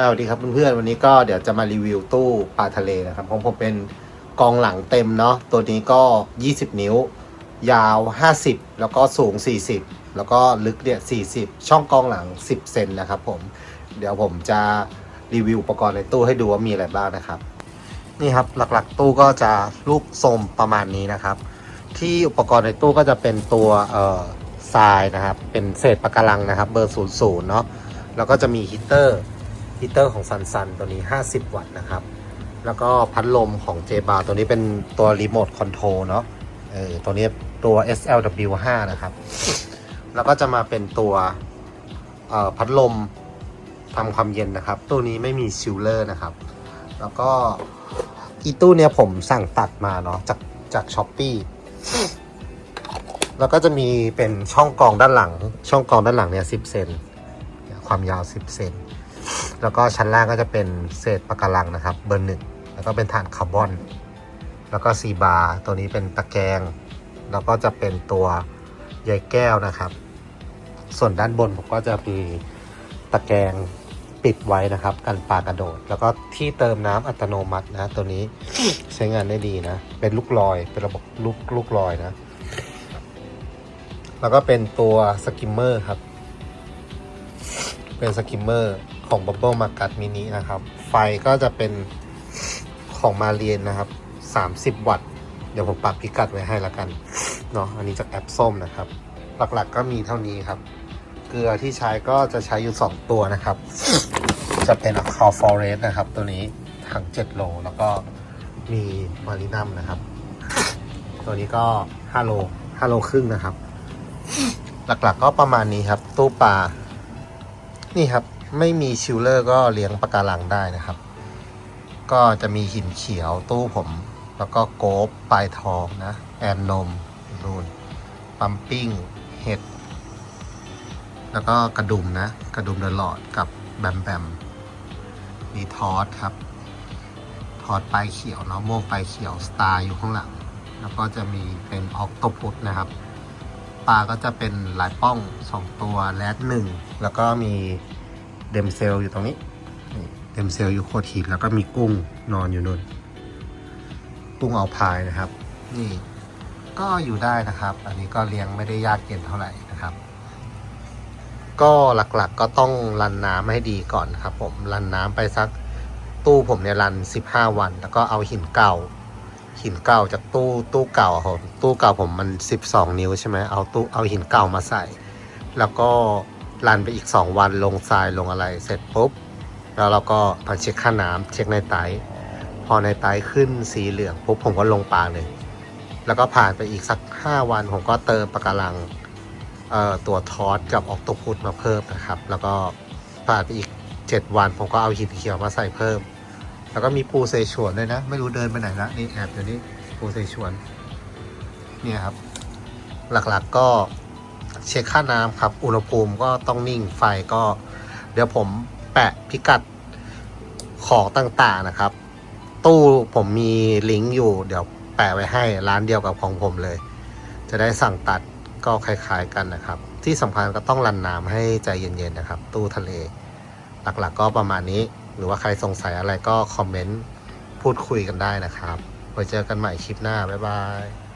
สวัสดีครับเพื่อนๆวันนี้ก็เดี๋ยวจะมารีวิวตู้ปลาทะเลนะครับของผมเป็นกองหลังเต็มเนาะตัวนี้ก็ 20 นิ้ว ยาว 50 แล้วก็สูง 40 แล้วก็ลึกเนี่ย40 ช่องกองหลัง 10 เซนนะครับผมเดี๋ยวผมจะรีวิวอุปกรณ์ในตู้ให้ดูว่ามีอะไรบ้างนะครับ นี่ครับหลักๆตู้ก็จะลูกทรงประมาณนี้นะครับ ที่อุปกรณ์ในตู้ก็จะเป็นตัวเอ่อทรายนะครับเป็นเศษปะการังนะครับ เบอร์ 00เนาะแล้วก็จะมีฮีเตอร์ ฮีเตอร์ของซันซันตัวนี้ 50 วัตต์นะครับ แล้วก็พัดลมของ j b a r ตัวนี้เป็นตัวรีโมทคอนโทรลเนาะเออตัวนี้ตัว SLW5 นะครับ แล้วก็จะมาเป็นตัวพัดลมทำความเย็นนะครับตัวนี้ไม่มีชิลเลอร์นะครับ แล้วก็อีตู้เนี้ยผมสั่งตัดมาเนาะจากจากช้อปปี้แล้วก็จะมีเป็นช่องกรองด้านหลัง ช่องกรองด้านหลังเนี่ย10เซนความยาว10เซน แล้วก็ชั้นล่างก็จะเป็นเศษปะการังนะครับ เบอร์หนึ่งแล้วก็เป็นฐานคาร์บอน แล้วก็ซีบาร์ตัวนี้เป็นตะแกรงแล้วก็จะเป็นตัวใยแก้วนะครับ ส่วนด้านบนผมก็จะมีตะแกรงปิดไว้นะครับ กันปลากระโดด แล้วก็ที่เติมน้ำอัตโนมัตินะตัวนี้ใช้งานได้ดีนะ เป็นลูกลอยเป็นระบบลูกลูกลอยนะ แล้วก็เป็นตัวสกิมเมอร์ครับ เป็นสกิมเมอร์ ของ Bubble Market Mini นะครับ ไฟก็จะเป็นของมาเรียนนะครับ 30 วัตต์ เดี๋ยวผมปักพิกัดไว้ให้ละกัน เนาะอันนี้จากแอปส้มนะครับ หลักๆก็มีเท่านี้ครับ เกลือที่ใช้ก็จะใช้อยู่ 2 ตัวนะครับ จะเป็น a c a l f o r e s t นะครับ ตัวนี้ถัง7โล แล้วก็มีมารินัมนะครับ ตัวนี้ก็5โล5โลครึ่งนะครับ หลักๆก็ประมาณนี้ครับ ตู้ปลา นี่ครับ ไม่มีชิลเลอร์ก็เลี้ยงปะการังได้นะครับ ก็จะมีหินเขียวตู้ผม แล้วก็โกบปลายทองนะ แอนนมนูนปัมปิ้งเห็ด แล้วก็กระดุมนะ กระดุมเดอะลอดกับแบมแบมมีทอสครับ ทอสปลายเขียวเนาะโม่วงปลายเขียวสตาร์อยู่ข้างหลัง แล้วก็จะมีเป็นออกโตพุตนะครับปลาก็จะเป็นหลายป้อง 2 ตัวแรดหนึ่งแล้วก็มี เดมเซลอยู่ตรงนี้เดมเซลอยู่โคตรหินแล้วก็มีกุ้งนอนอยู่นู่นกุ้งเอาพายนะครับ นี่ก็อยู่ได้นะครับ อันนี้ก็เลี้ยงไม่ได้ยากเย็นเท่าไหร่นะครับ ก็หลักๆก็ต้องรันน้ำให้ดีก่อนครับ ผมรันน้ำไปสักตู้ผมเนี่ยรัน 15 วัน แล้วก็เอาหินเก่า หินเก่าจากตู้ตู้เก่าผมตู้เก่าผมมัน 12 นิ้วใช่ไหมเอาตู้เอาหินเก่ามาใส่ แล้วก็ รันไปอีก 2 วันลงทรายลงอะไรเสร็จปุ๊บ แล้วเราก็มาเช็คค่าน้ำเช็คในไตพอในไตขึ้นสีเหลืองปุ๊บผมก็ลงปลาเลย แล้วก็ผ่านไปอีกสัก 5 วันผมก็เติมปะการังตัวทอสกับออกตพุดมาเพิ่มนะครับ แล้วก็ผ่านไปอีก 7 วันผมก็เอาหินเขียวมาใส่เพิ่ม แล้วก็มีปูเซฉวนด้วยนะ ไม่รู้เดินไปไหนละนี่แอบอยู่นี่ปูเซฉวนเนี่ยครับ หลักๆก็ เช็คค่าน้ำครับ อุณหภูมิก็ต้องนิ่งไฟก็ เดี๋ยวผมแปะพิกัดของต่างๆนะครับ ตู้ผมมีลิงก์อยู่ เดี๋ยวแปะไว้ให้ร้านเดียวกับของผมเลย จะได้สั่งตัดก็คล้าย ๆกันนะครับ ที่สำคัญก็ต้องรันน้ำให้ใจเย็นๆนะครับ ตู้ทะเล หลักๆก็ประมาณนี้ หรือว่าใครสงสัยอะไรก็คอมเมนต์พูดคุยกันได้นะครับไว้เจอกันใหม่คลิปหน้า บ๊ายบาย